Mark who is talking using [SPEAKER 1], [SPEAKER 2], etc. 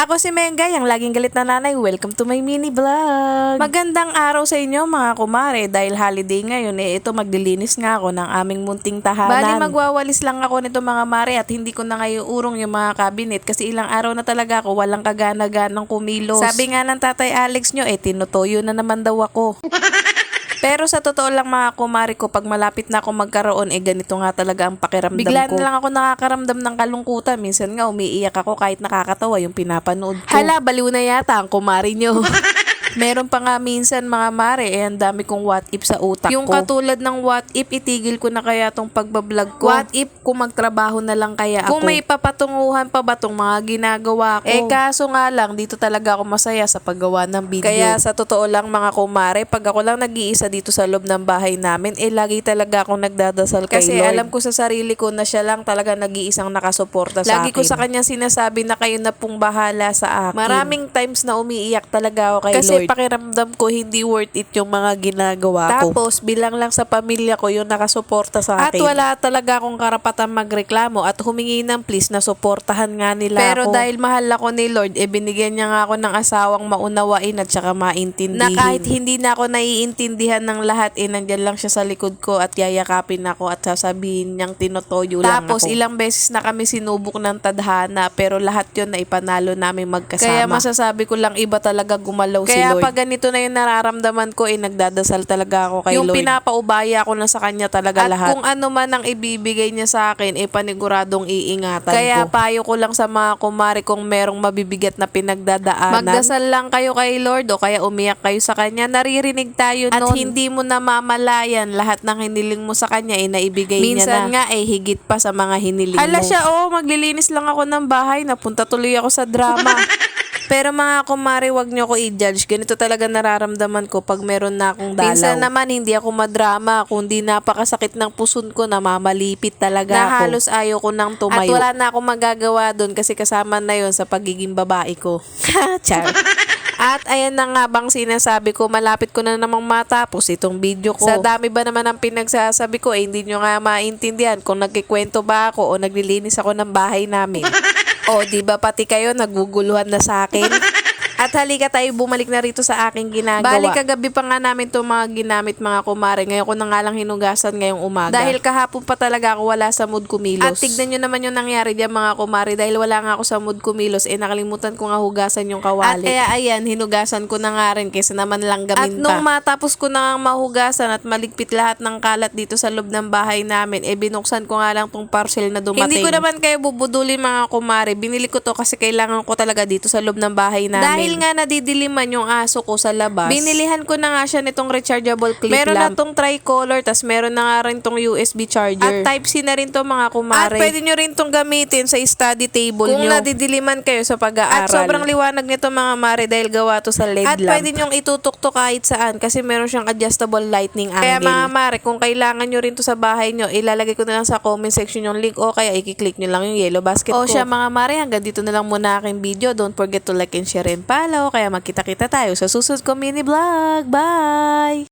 [SPEAKER 1] Ako si Mengay, ang laging galit na nanay. Welcome to my mini vlog. Magandang araw sa inyo mga kumare dahil holiday ngayon eh ito maglilinis nga ako ng aming munting tahanan. Bali magwawalis lang ako nito mga mare at hindi ko na ngayon urong yung mga cabinet kasi ilang araw na talaga ako walang kagana-ganang kumilos. Sabi nga ng tatay Alex nyo eh tinutoyo na naman daw ako. Pero sa totoo lang mga kumari ko, pag malapit na ako magkaroon, eh ganito nga talaga ang pakiramdam Bigla ko. Bigla na lang ako nakakaramdam ng kalungkutan. Minsan nga umiiyak ako kahit nakakatawa yung pinapanood ko. Hala, baliw na yata ang kumari nyo. Meron pa nga minsan mga mare, eh, ang dami kong what if sa utak yung ko. Yung katulad ng what if, itigil ko na kaya tong pagbablog ko. What if kung magtrabaho na lang kaya ako. Kung may papatunguhan pa ba tong mga ginagawa ko. Eh kaso nga lang, dito talaga ako masaya sa paggawa ng video. Kaya sa totoo lang mga kumare, pag ako lang nag-iisa dito sa loob ng bahay namin, eh lagi talaga akong nagdadasal kay Kasi Lord. alam ko sa sarili ko na siya lang talaga nag-iisang nakasuporta sa lagi akin. Lagi ko sa kanya sinasabi na kayo na pong bahala sa akin. Maraming times na umiiyak talaga ako kay Kasi Lord. Kasi pakiramdam ko hindi worth it yung mga ginagawa ko. Tapos, bilang lang sa pamilya ko yung nakasuporta sa akin. At wala talaga akong karapatan magreklamo at humingi ng please na suportahan nga nila Pero ako. dahil mahal ako ni Lord, eh binigyan niya nga ako ng asawang maunawain at saka maintindihin. Na kahit hindi na ako naiintindihan ng lahat, eh nandyan lang siya sa likod ko at yayakapin ako at sasabihin niyang tinotoyo lang ako. Tapos, ilang beses na kami sinubok ng tadhana pero lahat yon na ipanalo namin magkasama. Kaya masasabi ko lang iba talaga gumalaw Kaya si Lord. Kaya pag ganito na yung nararamdaman ko, eh, nagdadasal talaga ako kay yung Lord. Yung pinapaubaya ko na sa kanya talaga At lahat. At kung ano man ang ibibigay niya sa akin, eh, paniguradong iingatan Kaya ko. payo ko lang sa mga kumari kung merong mabibigat na pinagdadaanan. Magdasal lang kayo kay Lord o kaya umiyak kayo sa kanya. Naririnig tayo At nun. hindi mo na mamalayan lahat ng hiniling mo sa kanya, eh, naibigay Minsan niya na. Minsan nga, eh, higit pa sa mga hiniling Hala mo. Hala siya, oh, maglilinis lang ako ng bahay. Napunta tuloy ako sa drama. Pero mga kumari, wag nyo ko i-judge. Ganito talaga nararamdaman ko pag meron na akong dalaw. Minsan naman, hindi ako madrama. Kundi napakasakit ng puson ko, namamalipit talaga na ako. halos ayaw ko nang tumayo. At wala na akong magagawa doon kasi kasama na yon sa pagiging babae ko. Char. At ayan na nga bang sinasabi ko, malapit ko na namang matapos itong video ko. Sa dami ba naman ang pinagsasabi ko, eh hindi nyo nga maintindihan kung nagkikwento ba ako o naglilinis ako ng bahay namin. O, di ba pati kayo naguguluhan na sa akin? At halika tayo bumalik na rito sa aking ginagawa. Balik kagabi pa nga namin itong mga ginamit mga kumare. Ngayon ko na nga lang hinugasan ngayong umaga. Dahil kahapon pa talaga ako wala sa mood kumilos. At tignan nyo naman yung nangyari diyan mga kumare. Dahil wala nga ako sa mood kumilos, eh nakalimutan ko nga hugasan yung kawali. At kaya ayan, hinugasan ko na nga rin kaysa naman lang gamin At nung matapos ko na nga mahugasan at maligpit lahat ng kalat dito sa loob ng bahay namin, eh binuksan ko nga lang tong parcel na dumating. Hindi ko naman kayo bubudulin mga kumare. Binili ko to kasi kailangan ko talaga dito sa loob ng bahay namin. Dahil dahil nga nadidiliman yung aso ko sa labas, binilihan ko na nga siya nitong rechargeable clip meron lamp. Meron na tong tricolor, tas meron na nga rin tong USB charger. At Type-C na rin to mga kumare. At pwede nyo rin tong gamitin sa study table Kung nyo. Kung nadidiliman kayo sa pag-aaral. At sobrang liwanag nito mga mare dahil gawa to sa LED At lamp. At pwede nyong itutok to kahit saan kasi meron siyang adjustable lightning angle. Kaya mga mare, kung kailangan nyo rin to sa bahay nyo, ilalagay ko na lang sa comment section yung link o kaya i-click nyo lang yung yellow basket o ko. O siya mga mare, hanggang dito na lang muna aking video. Don't forget to like and share and follow. Kaya magkita-kita tayo sa susunod ko mini vlog. Bye!